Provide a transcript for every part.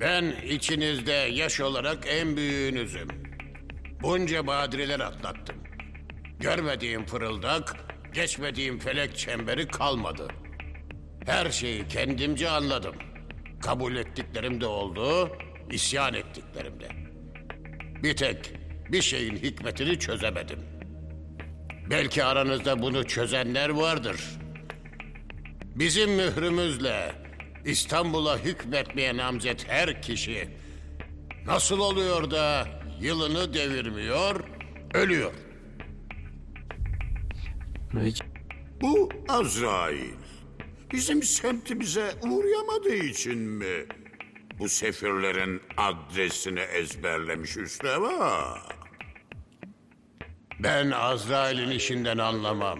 Ben içinizde yaş olarak en büyüğünüzüm. Bunca badireler atlattım. Görmediğim fırıldak, geçmediğim felek çemberi kalmadı. Her şeyi kendimce anladım. Kabul ettiklerim de oldu, isyan ettiklerim de. Bir tek bir şeyin hikmetini çözemedim. Belki aranızda bunu çözenler vardır. Bizim mührümüzle İstanbul'a hükmetmeye namzet her kişi nasıl oluyor da yılını devirmiyor, ölüyor? Bu Azrail. Bizim semtimize uğrayamadığı için mi? Bu sefirlerin adresini ezberlemiş Üsteva. Ben Azrail'in işinden anlamam.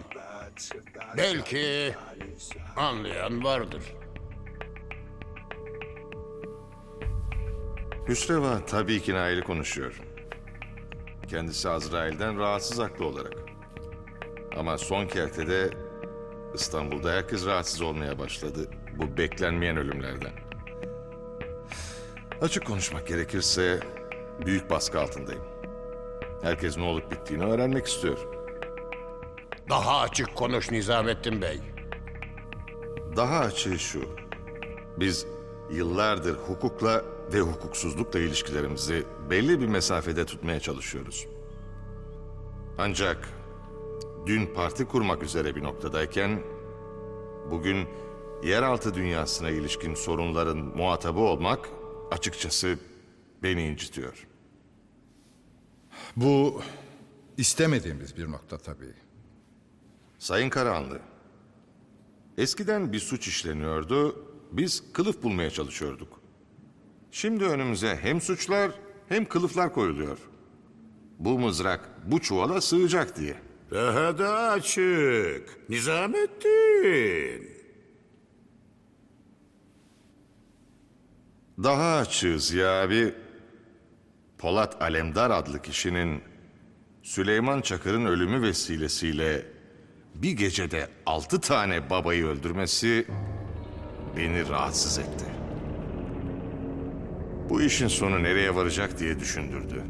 Belki anlayan vardır. Hüsreva tabii ki Nail'i konuşuyor. Kendisi Azrail'den rahatsız haklı olarak. Ama son kertede İstanbul'da herkes rahatsız olmaya başladı. Bu beklenmeyen ölümlerden. Açık konuşmak gerekirse büyük baskı altındayım. Herkes ne olup bittiğini öğrenmek istiyor. Daha açık konuş Nizamettin Bey. Daha açığı şu. Biz yıllardır hukukla ve hukuksuzlukla ilişkilerimizi belli bir mesafede tutmaya çalışıyoruz. Ancak dün parti kurmak üzere bir noktadayken bugün yeraltı dünyasına ilişkin sorunların muhatabı olmak açıkçası beni incitiyor. Bu istemediğimiz bir nokta tabii. Sayın Karahanlı, eskiden bir suç işleniyordu, biz kılıf bulmaya çalışıyorduk. Şimdi önümüze hem suçlar hem kılıflar koyuluyor. Bu mızrak bu çuvala sığacak diye. Daha da açık. Nizamettin. Daha açığız Ziya abi. Polat Alemdar adlı kişinin Süleyman Çakır'ın ölümü vesilesiyle bir gecede altı tane babayı öldürmesi beni rahatsız etti. Bu işin sonu nereye varacak diye düşündürdü.